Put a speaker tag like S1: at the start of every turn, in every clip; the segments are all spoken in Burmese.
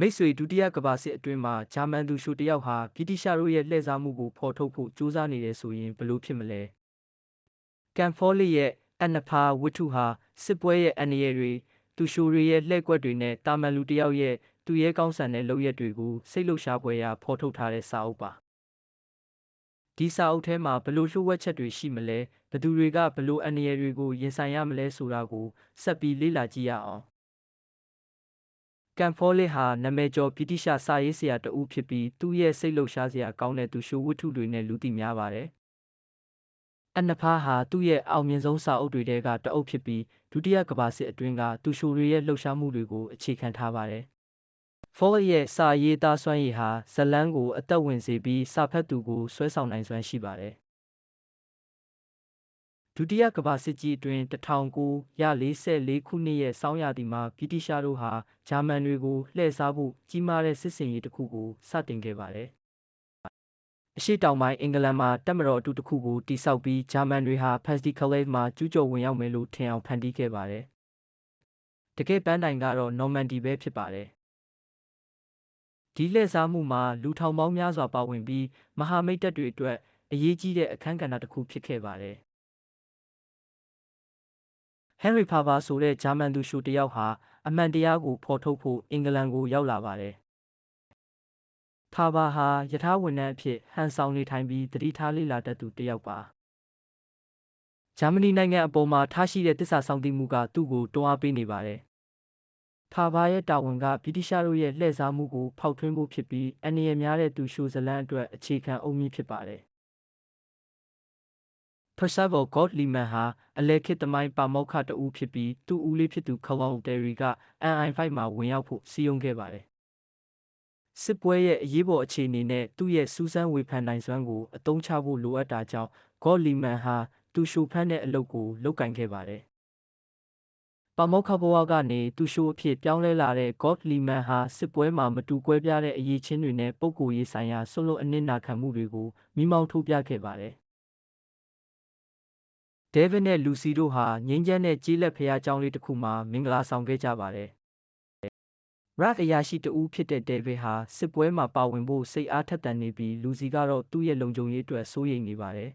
S1: မိတ်ဆွေဒုတိယကမ္ဘာစစ်အတွင်းမှာဂျာမန်သူရှိုတစ်ယောက်ဟာဗြိတိရှတို့ရဲ့လှည့်စားမှုကိုဖော်ထုတ်ဖို့ကြိုးစားနေတယ်ဆိုရင်ဘယ်လိုဖြစ်မလဲကန်ဖောလစ်ရဲ့အနဖာဝတ္ထုဟာစစ်ပွဲရဲ့အန္တရာယ်တွေသူရှိုတွေရဲ့လှည့်ကွက်တွေနဲ့တာမန်လူတစ်ယောက်ရဲ့သူရဲကောင်းဆန်တဲ့လုပ်ရက်တွေကိုစိတ်လှုပ်ရှားဖွယ်ရာဖော်ထုတ်ထားတဲ့စာအုပ်ပါဒီစာအုပ်ထဲမှာဘယ်လိုလျှို့ဝှက်ချက်တွေရှိမလဲဘယ်သူတွေကဘယ်လိုအန္တရာယ်တွေကိုရင်ဆိုင်ရမလဲဆိုတာကိုဆက်ပြီးလေ့လာကြည့်ရအောင် ကန်ဖောလစ်ဟာနာမည်ကျော်ဗြိတိရှစာရေးဆရာတစ်ဦးဖြစ်ပြီးသူ့ရဲ့စိတ်လှုပ်ရှားစရာကောင်းတဲ့သူရှိုဝတ္ထုတွေနဲ့လူသိများပါတယ်အနဖားဟာသူ့ရဲ့အောင်မြင်ဆုံးစာအုပ်တွေထဲကတစ်အုပ်ဖြစ်ပြီးဒုတိယကမ္ဘာစစ်အတွင်းကသူရှိုတွေရဲ့လှုပ်ရှားမှုတွေကိုအခြေခံထားပါတယ်ဖောလစ်ရဲ့စာရေးသားစွမ်းရည်ဟာဇတ်လမ်းကိုအသက်ဝင်စေပြီးစာဖတ်သူကိုဆွဲဆောင်နိုင်စွမ်းရှိပါတယ် ဒုတိယကမ္ဘာစစ်ကြီးအတွင်း1944ခုနှစ်ရဲ့ဆောင်းရာသီမှာဗြိတိရှတို့ဟာဂျာမန်တွေကိုလှည့်စားဖို့ကြီးမားတဲ့စစ်ဆင်ရေးတစ်ခုကိုစတင်ခဲ့ပါတယ်အရှေ့တောင်ပိုင်းအင်္ဂလန်မှာတပ်မတော်အတူတစ်ခုကိုတည်ဆောက်ပြီးဂျာမန်တွေဟာဖက်စတီကလေးမှာကျူးကျော်ဝင်ရောက်မယ်လို့ထင်အောင်ဖန်တီးခဲ့ပါတယ်တကယ်ပန်းတိုင်ကတော့နော်မန်ဒီပဲဖြစ်ပါတယ်ဒီလှည့်စားမှုမှာလူထောင်ပေါင်းများစွာပါဝင်ပြီးမဟာမိတ်တပ်တွေအတွက်အရေးကြီးတဲ့အခန်းကဏ္ဍတစ်ခုဖြစ်ခဲ့ပါတယ် ဟန်ရီဖာဗာဆိုတဲ့ဂျာမန်သူရှုတစ်ယောက်ဟာအမှန်တရားကိုဖော်ထုတ်ဖို့အင်္ဂလန်ကိုရောက်လာပါတယ်။ဖာဗာဟာယထာဝန်ထမ်းအဖြစ်ဟန်ဆောင်နေထိုင်ပြီးတတိထားလေ့လာတတ်သူတစ်ယောက်ပါ။ဂျာမနီနိုင်ငံအပေါ်မှာထားရှိတဲ့တစ္ဆာဆောင်တည်မှုကသူ့ကိုတွန်းအားပေးနေပါတယ်။ဖာဗာရဲ့တာဝန်ကဗြိတိရှတို့ရဲ့လှည့်စားမှုကိုဖောက်ထွင်းဖို့ဖြစ်ပြီးအန္တရာယ်များတဲ့သူရှိုဇလန်အတွက်အခြေခံအုတ်မြစ်ဖြစ်ပါတယ်။ Percival Gottlieb ဟာအလယ်ခေတ်သမိုင်းပါမောက္ခတစ်ဦးဖြစ်ပြီးသူ့ဦးလေးဖြစ်သူ Colonel Terry က MI5 မှာဝင်ရောက်ဖို့စည်းရုံးခဲ့ပါတယ်။စစ်ပွဲရဲ့အရေးပေါ်အခြေအနေနဲ့သူ့ရဲ့စူးစမ်းဝေဖန်နိုင်စွမ်းကိုအသုံးချဖို့လိုအပ်တာကြောင့် Gottlieb ဟာသူလျှိုဖမ်းတဲ့အလုပ်ကိုလုပ်ကိုင်ခဲ့ပါတယ်။ပါမောက္ခဘဝကနေသူလျှိုအဖြစ်ပြောင်းလဲလာတဲ့ Gottlieb ဟာစစ်ပွဲမှာမတူကွဲပြားတဲ့အရည်အချင်းတွေနဲ့ပုဂ္ဂိုလ်ရေးဆိုင်ရာစွန့်လွတ်အနစ်နာခံမှုတွေကိုမီးမောင်းထိုးပြခဲ့ပါတယ်။ ဒဲဗစ်နဲ့လူစီတို့ဟာငြိမ်းချမ်းတဲ့ကျေးလက်ဘုရားကျောင်းလေးတစ်ခုမှာမင်္ဂလာဆောင်ခဲ့ကြပါတယ်။ရတ်အရာရှိတဦးဖြစ်တဲ့ဒဲဗစ်ဟာစစ်ပွဲမှာပါဝင်ဖို့စိတ်အားထက်သန်နေပြီးလူစီကတော့သူ့ရဲ့လုံခြုံရေးအတွက်စိုးရိမ်နေပါတယ်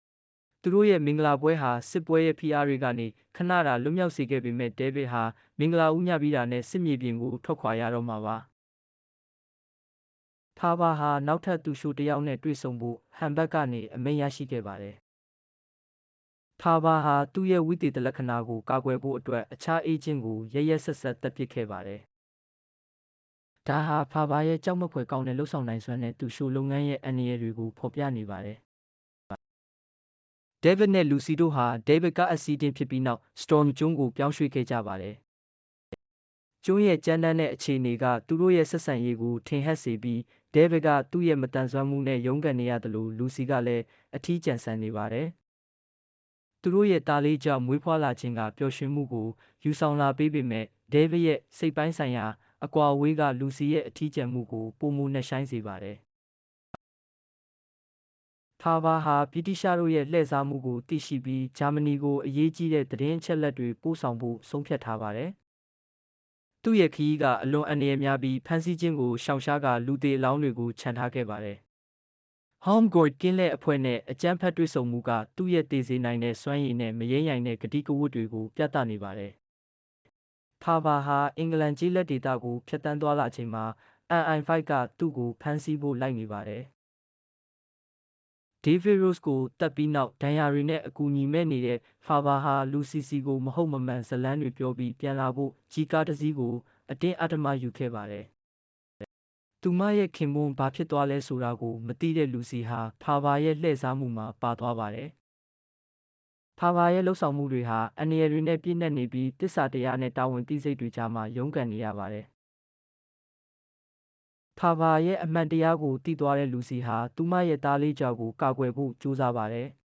S1: ။သူတို့ရဲ့မင်္ဂလာပွဲဟာစစ်ပွဲရဲ့ဖိအားတွေကနေခဏတာလွတ်မြောက်စေခဲ့ပေမဲ့ဒဲဗစ်ဟာမင်္ဂလာဦးညပြီးတာနဲ့စစ်မြေပြင်ကိုထွက်ခွာရတော့မှာပါ။ဖာဘာဟာနောက်ထပ်သူရှိုတယောက်နဲ့တွေ့ဆုံဖို့ဟမ်ဘတ်ကနေအမိန့်ရရှိခဲ့ပါတယ် ဖာဘာဟာသူ့ရဲ့ဝိသေသလက္ခဏာကိုကာကွယ်ဖို့အတွက်အခြားအေးဂျင့်ကိုရက်ရက်စက်စက်သတ်ပစ်ခဲ့ပါတယ်။ဒါဟာဖာဘာရဲ့ကြောက်မက်ဖွယ်ကောင်းတဲ့လှုပ်ဆောင်နိုင်စွမ်းနဲ့သူရှိုလုပ်ငန်းရဲ့အန္တရာယ်တွေကိုဖော်ပြနေပါတယ်။ဒေးဗစ်နဲ့လူစီတို့ဟာဒေးဗစ်ကအက်ဆီဒင့်ဖြစ်ပြီးနောက်စတော်မ်ကျွန်းကိုပြောင်းရွှေ့ခဲ့ကြပါတယ်။ကျွန်းရဲ့ကြမ်းတမ်းတဲ့အခြေအနေကသူတို့ရဲ့ဆက်ဆံရေးကိုထင်ဟပ်စေပြီးဒေးဗစ်ကသူ့ရဲ့မတန်ဆွမ်းမှုနဲ့ရုန်းကန်နေရတယ်လို့လူစီကလည်းအထီးကျန်ဆန်နေပါတယ်။ သူတို့ရဲ့သားလေးကြောင့်မွေးဖွားလာခြင်းကပျော်ရွှင်မှုကိုယူဆောင်လာပေးပေမဲ့ဒေးဗစ်ရဲ့စိတ်ပိုင်းဆိုင်ရာအကွာအဝေးကလူစီရဲ့အထီးကျန်မှုကိုပိုမိုနှက်ရှိုင်းစေပါတယ်ဖာဘာဟာဗြိတိရှတို့ရဲ့လှည့်စားမှုကိုသိရှိပြီးဂျာမနီကိုအရေးကြီးတဲ့သတင်းအချက်အလက်တွေပို့ဆောင်ဖို့ဆုံးဖြတ်ထားပါတယ်။သူ့ရဲ့ခရီးကအလွန်အန္တရာယ်များပြီးဖမ်းဆီးခြင်းကိုရှောင်ရှားကာလူသေအလောင်းတွေကိုခြံထားခဲ့ပါတယ်။ Holmgord ကင်းလှည့်အဖွဲ့နဲ့ အကြမ်းဖက်တွေ့ဆုံမှုက သူ့ရဲ့သေစေနိုင်တဲ့စွမ်းရည်နဲ့ မယိမ်းယိုင်တဲ့ ကတိကဝတ်တွေကို ပြသနေပါတယ်။ဖာဘာဟာ အင်္ဂလန်ကျေးလက်ဒေသကို ဖြတ်သန်းသွားလာချိန်မှာ MI5 က သူ့ကို ဖမ်းဆီးဖို့ လိုက်နေပါတယ်။ David Rose ကိုတပ်ပြီးနောက် ဒဏ်ရာတွေနဲ့ အကူအညီမဲ့နေတဲ့ဖာဘာဟာ လူစီစီကို မဟုတ်မမှန်ဇလန်းတွေပြောပြီး ပြန်လာဖို့ကြီးကားတစ်စီးကို အတင်းအဓမ္မယူခဲ့ပါတယ်။ သူမရဲ့ခင်ပွန်းဘာဖြစ်သွားလဲဆိုတာကိုမသိတဲ့လူစီဟာဖာဘာရဲ့လှည့်စားမှုမှာပါသွားပါတယ်။ဖာဘာရဲ့လှုပ်ဆောင်မှုတွေဟာအန္တရာယ်တွေနဲ့ပြည့်နှက်နေပြီးတစ္ဆာတရားနဲ့တာဝန်သိစိတ်တွေကြားမှာရုန်းကန်နေရပါတယ်။ဖာဘာရဲ့အမှန်တရားကိုသိသွားတဲ့လူစီဟာသူမရဲ့သားလေးကြောက်ကိုကာကွယ်ဖို့ကြိုးစားပါတယ်။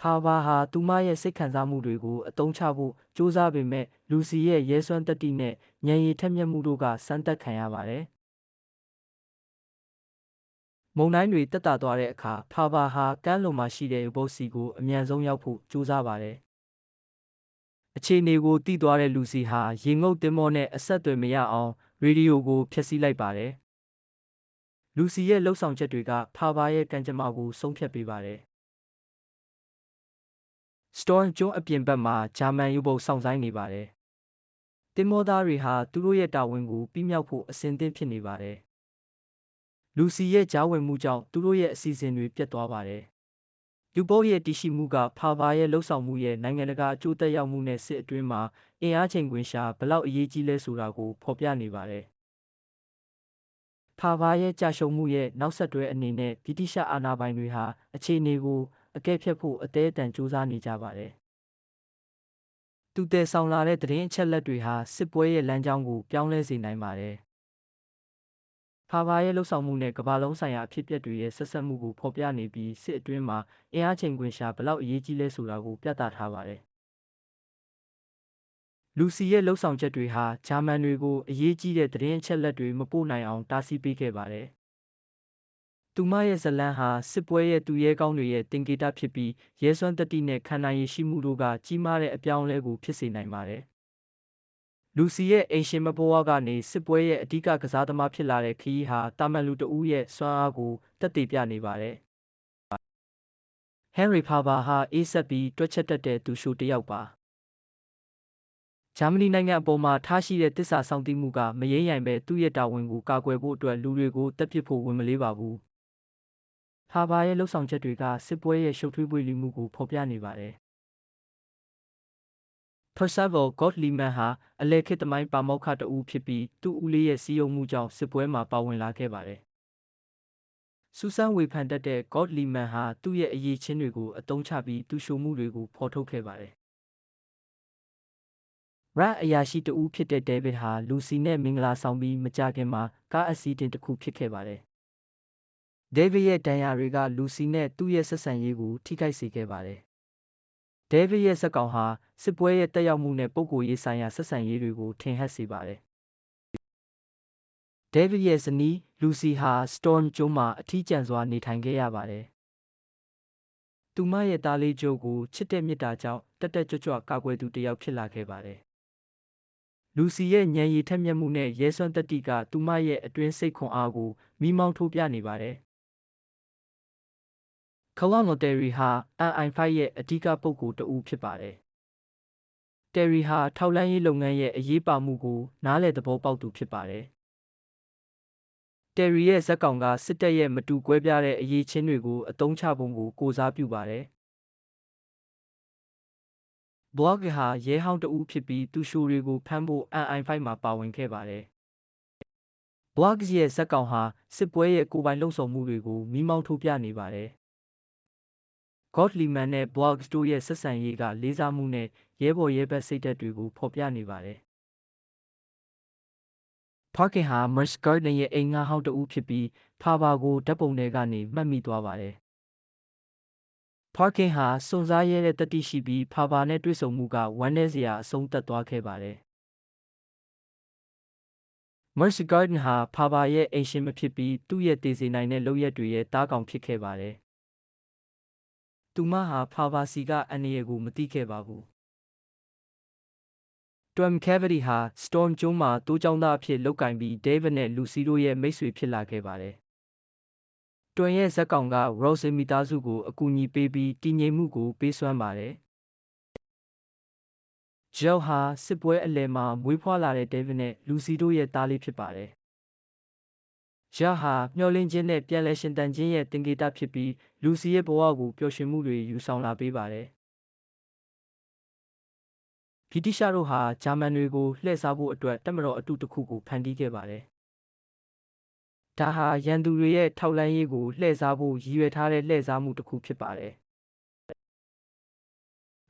S1: ဖာဘာဟာ သူမရဲ့စိတ်ခံစားမှုတွေကို အသုံးချဖို့ကြိုးစားပေမဲ့ လူစီရဲ့ ရဲစွမ်းသတ္တိနဲ့ ဉာဏ်ရည်ထက်မြက်မှုတို့က စမ်းသပ်ခံရပါတယ်။မုန်တိုင်းတွေတက်တာသွားတဲ့အခါဖာဘာဟာ ကမ်းလွန်မှာရှိတဲ့ဘုတ်စီကို အမြန်ဆုံးရောက်ဖို့ ကြိုးစားပါတယ် အခြေအနေကို သိသွားတဲ့ လူစီဟာ ရေငုပ်တင်မောနဲ့ အဆက်အသွယ်မရအောင် ရေဒီယိုကို ဖျက်ဆီးလိုက်ပါတယ်။လူစီရဲ့လှုပ်ဆောင်ချက်တွေကဖာဘာရဲ့ ကံကြမ္မာကို ဆုံးဖြတ်ပေးပါတယ်။ Storm ကျွန်းအပြင်ဘက်မှာဂျာမန်ယူဘုတ်စောင့်ဆိုင်းနေပါတယ်။တင်မောသားတွေဟာသူတို့ရဲ့တာဝန်ကိုပြီးမြောက်ဖို့အဆင်သင့်ဖြစ်နေပါတယ်။လူစီရဲ့ကြားဝင်မှုကြောင့်သူတို့ရဲ့အစီအစဉ်တွေပြတ်သွားပါတယ်။လူပုတ်ရဲ့တည်ရှိမှုကဖာဘာရဲ့လှုပ်ဆောင်မှုရဲ့နိုင်ငံတကာအကျိုးသက်ရောက်မှုနဲ့စစ်အတွင်းမှာအင်အားချိန်ခွင်ရှာဘလောက်အရေးကြီးလဲဆိုတာကိုဖော်ပြနေပါတယ်။ဖာဘာရဲ့ကြာရှုံးမှုရဲ့နောက်ဆက်တွဲအနေနဲ့ဗြိတိရှအာဏာပိုင်တွေဟာအခြေအနေကို အကဲဖြတ်ဖို့အသေးအတန်စူးစမ်းနေကြပါတယ်။သူတည်ဆောင်လာတဲ့သတင်းအချက်လက်တွေဟာစစ်ပွဲရဲ့လမ်းကြောင်းကိုပြောင်းလဲစေနိုင်ပါတယ်။ဖာဘာရဲ့လှုပ်ဆောင်မှုနဲ့ကမ္ဘာလုံးဆိုင်ရာအဖြစ်အပျက်တွေရဲ့ဆက်စပ်မှုကိုဖော်ပြနေပြီးစစ်အတွင်းမှာအင်အားချိန်ခွင်ရှာဘလောက်အရေးကြီးလဲဆိုတာကိုပြသထားပါတယ်။လူစီရဲ့လှုပ်ဆောင်ချက်တွေဟာဂျာမန်တွေကိုအရေးကြီးတဲ့သတင်းအချက်လက်တွေမပို့နိုင်အောင်တားဆီးပေးခဲ့ပါတယ်။ သူမရဲ့ဇာတ်လမ်းဟာစစ်ပွဲရဲ့သူရဲကောင်းတွေရဲ့သင်္ကေတဖြစ်ပြီးရဲစွမ်းသတ္တိနဲ့ခံနိုင်ရည်ရှိမှုတို့ကကြီးမားတဲ့အပြောင်းအလဲကိုဖြစ်စေနိုင်ပါတယ်။လူစီရဲ့အိမ်ရှင်မဘဝကနေစစ်ပွဲရဲ့အဓိကကစားသမားဖြစ်လာတဲ့ခရီးဟာတာမန်လူတစ်ဦးရဲ့စွမ်းအားကိုသက်သေပြနေပါတယ်။ဟန်ရီဖာဘာဟာအေးဆက်ပြီးတွက်ချက်တတ်တဲ့သူရှိုတစ်ယောက်ပါ။ဂျာမနီနိုင်ငံအပေါ်မှာထားရှိတဲ့တစ္ဆာဆောင်သိမှုကမယိမ်းယိုင်ပဲသူ့ရဲ့တာဝန်ကိုကာကွယ်ဖို့အတွက်လူတွေကိုတပ်ပစ်ဖို့ဝန်မလေးပါဘူး။ ဖာဘာရဲ့လှုပ်ဆောင်ချက်တွေကစစ်ပွဲရဲ့ရှုပ်ထွေးပွေလီမှုကိုဖော်ပြနေပါတယ်။ Percival Gottlieb ဟာအလယ်ခေတ်သမိုင်းပါမောက္ခတစ်ဦးဖြစ်ပြီးသူ့ဦးလေးရဲ့စည်းရုံးမှုကြောင့်စစ်ပွဲမှာပါဝင်လာခဲ့ပါတယ်။စူးစမ်းဝေဖန်တတ်တဲ့ Gottlieb ဟာသူ့ရဲ့အရည်အချင်းတွေကိုအသုံးချပြီးသူလျှိုမှုတွေကိုဖော်ထုတ်ခဲ့ပါတယ်။ Rat အရာရှိတစ်ဦးဖြစ်တဲ့ David ဟာလူစီနဲ့မင်္ဂလာဆောင်ပြီးမကြာခင်မှာကားအက်ဆီဒင့်တစ်ခုဖြစ်ခဲ့ပါတယ်။ David ရဲ့ဒဏ်ရာတွေကလူစီနဲ့သူ့ရဲ့ဆက်ဆံရေးကိုထိခိုက်စေခဲ့ပါတယ်။ David ရဲ့ဇာတ်ကောင်ဟာစစ်ပွဲရဲ့သက်ရောက်မှုနဲ့ပုဂ္ဂိုလ်ရေးဆိုင်ရာဆက်ဆံရေးတွေကိုထင်ဟပ်စေပါတယ်။ David ရဲ့ဇနီး Lucy ဟာ Storm ကျွန်းမှာအထီးကျန်စွာနေထိုင်ခဲ့ရပါတယ်။သူမရဲ့သားလေး Joe ကိုချစ်တဲ့မေတ္တာကြောင့်တက်တက်ကြွကြွကာကွယ်သူတစ်ယောက်ဖြစ်လာခဲ့ပါတယ်။ Lucy ရဲ့ဉာဏ်ရည်ထက်မြက်မှုနဲ့ရဲစွမ်းသတ္တိကသူမရဲ့အတွင်းစိတ်ခွန်အားကိုမီးမောင်းထိုးပြနေပါတယ်။ Colonel Terry ဟာ MI5 ရဲ့အဓိကပုဂ္ဂိုလ်တစ်ဦးဖြစ်ပါတယ်။ Terry ဟာထောက်လှမ်းရေးလုပ်ငန်းရဲ့အရေးပါမှုကိုနားလည်သဘောပေါက်သူဖြစ်ပါတယ်။ Terry ရဲ့ဇာတ်ကောင်ကစစ်တပ်ရဲ့မတူကွဲပြားတဲ့အရေးချင်းတွေကိုအသုံးချပုံကိုကိုစားပြုပါတယ်။ Blog ဟာရဲဟောင်းတစ်ဦးဖြစ်ပြီးသူရှိုတွေကိုဖမ်းဖို့ MI5 မှာပါဝင်ခဲ့ပါတယ်။ Blog ရဲ့ဇာတ်ကောင်ဟာစစ်ပွဲရဲ့ကိုယ်ပိုင်လှုံ့ဆော်မှုတွေကိုမီးမောင်းထိုးပြနေပါတယ်။ Gottlieb နဲ့ Blogs တို့ရဲ့ဆက်ဆံရေးကလေးစားမှုနဲ့ရဲဘော်ရဲဘက်စိတ်ဓာတ်တွေကိုဖော်ပြနေပါတယ်။ Parkin ဟာ Merce Gardner ရဲ့အိမ်ငှားဟောင်းတစ်ဦးဖြစ်ပြီးဖာဘာကိုဓာတ်ပုံထဲကနေမှတ်မိသွားပါတယ်။ Parkin ဟာစွန့်စားရဲတဲ့တတ္တိရှိပြီးဖာဘာနဲ့တွေ့ဆုံမှုကဝမ်းနည်းစရာအဆုံးသတ်သွားခဲ့ပါတယ်။ Merce Gardner ဟာဖာဘာရဲ့အိမ်ရှင်မဖြစ်ပြီးသူ့ရဲ့သေစေနိုင်တဲ့လုပ်ရက်တွေရဲ့သားကောင်ဖြစ်ခဲ့ပါတယ်။ သူမဟာဖာဘာစီကအန္တရာယ်ကိုမသိခဲ့ပါဘူး။ Tom Cavity ဟာ Storm ကျွန်းမှာတိုးကျောင်းသားအဖြစ်လုပ်ကိုင်ပြီး David နဲ့ Lucy တို့ရဲ့မိတ်ဆွေဖြစ်လာခဲ့ပါတယ်။ Tom ရဲ့ဇာတ်ကောင်က Rose မိသားစုကိုအကူအညီပေးပြီးတည်ငြိမ်မှုကိုပေးစွမ်းပါတယ်။ Jill ဟာစစ်ပွဲအလယ်မှာမွေးဖွားလာတဲ့ David နဲ့ Lucy တို့ရဲ့သားလေးဖြစ်ပါတယ်။ Jill ဟာမျှော်လင့်ခြင်းနဲ့ပြန်လည်ရှင်သန်ခြင်းရဲ့သင်္ကေတဖြစ်ပြီး Lucy ရဲ့ဘဝကိုပျော်ရွှင်မှုတွေယူဆောင်လာပေးပါတယ်။ဗြိတိသျှတို့ဟာဂျာမန်တွေကိုလှည့်စားဖို့အတွက်တပ်မတော်အတုတစ်ခုကိုဖန်တီးခဲ့ပါတယ်။ဒါဟာရန်သူတွေရဲ့ထောက်လှမ်းရေးကိုလှည့်စားဖို့ရည်ရွယ်ထားတဲ့လှည့်စားမှုတစ်ခုဖြစ်ပါတယ်။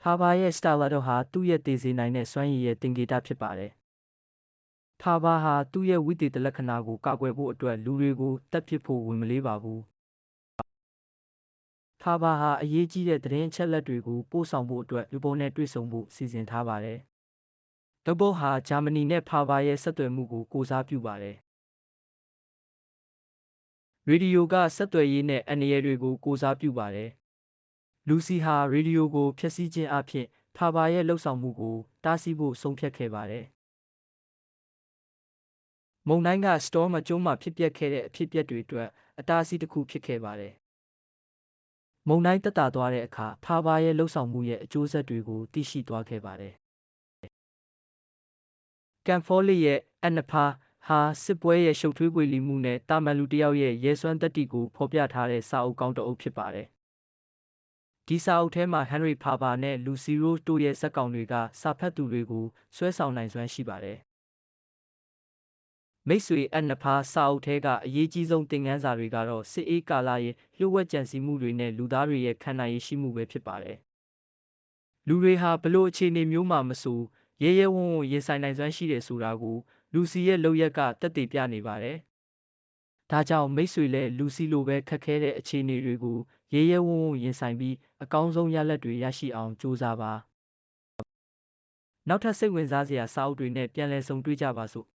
S1: ဖာဘာရဲ့စတာလာတော့ဟာသူ့ရဲ့သေစေနိုင်တဲ့စွမ်းရည်ရဲ့သင်္ကေတဖြစ်ပါတယ်။ ဖာဘာဟာသူ့ရဲ့ဝိသေသလက္ခဏာကိုကာကွယ်ဖို့အတွက်လူတွေကိုတပ်ပစ်ဖို့ဝန်မလေးပါဘူးဖာဘာဟာအရေးကြီးတဲ့သတင်းအချက်အလက်တွေကိုပို့ဆောင်ဖို့အတွက်လူပုံနဲ့တွေ့ဆုံဖို့စီစဉ်ထားပါတယ်။လုပ်ပုတ်ဟာဂျာမနီနဲ့ဖာဘာရဲ့ဆက်သွယ်မှုကိုကိုစားပြုပါတယ်။ရေဒီယိုကဆက်သွယ်ရေးနဲ့အန္တရာယ်တွေကိုကိုစားပြုပါတယ်။လူစီဟာရေဒီယိုကိုဖျက်ဆီးခြင်းအပြင်ဖာဘာရဲ့လှုပ်ဆောင်မှုကိုတားဆီးဖို့ဆုံးဖြတ်ခဲ့ပါတယ် မုန်တိုင်းကစတောမကျွန်းမှာဖြစ်ပျက်ခဲ့တဲ့အဖြစ်အပျက်တွေအတွက် အတားအဆီးတစ်ခုဖြစ်ခဲ့ပါတယ်မုန်တိုင်းတက်တာသွားတဲ့အခါဖာဘာရဲ့လှုပ်ဆောင်မှုရဲ့အကျိုးဆက်တွေကို သိရှိသွားခဲ့ပါတယ်ကန်ဖောလီရဲ့အန်နဖာဟာစစ်ပွဲရဲ့ရှုပ်ထွေးပွေလီမှုနဲ့တာမန်လူတစ်ယောက်ရဲ့ရဲစွမ်းသတ္တိကိုဖော်ပြထားတဲ့စာအုပ်ကောင်းတစ်အုပ်ဖြစ်ပါတယ်ဒီစာအုပ်ထဲမှာဟန်နရီဖာဘာနဲ့လူစီရိုးတို့ရဲ့ဇာတ်ကောင်တွေကစာဖတ်သူတွေကိုဆွဲဆောင်နိုင်စွမ်းရှိပါတယ် မိတ်ဆွေအန်နဖာစာအုပ်ထဲကအရေးကြီးဆုံးသင်ခန်းစာတွေကတော့စစ်အေးကာလရဲ့လျှို့ဝှက်ကြံစည်မှုတွေနဲ့လူသားတွေရဲ့ခံနိုင်ရည်ရှိမှုပဲဖြစ်ပါတယ်လူတွေဟာဘလို့အခြေအနေမျိုးမှမဆိုရဲရဲဝံ့ဝံ့ရင်ဆိုင်နိုင်စွမ်းရှိတယ်ဆိုတာကိုလူစီရဲ့လုပ်ရက်ကတက်တည်ပြနေပါတယ်။ဒါကြောင့်မိတ်ဆွေလည်းလူစီလိုပဲခက်ခဲတဲ့အခြေအနေတွေကိုရဲရဲဝံ့ဝံ့ရင်ဆိုင်ပြီးအကောင်းဆုံးရလဒ်တွေရရှိအောင်ကြိုးစားပါ။နောက်ထပ်စိတ်ဝင်စားစရာစာအုပ်တွေနဲ့ပြန်လည်ဆုံတွေ့ကြပါစို့။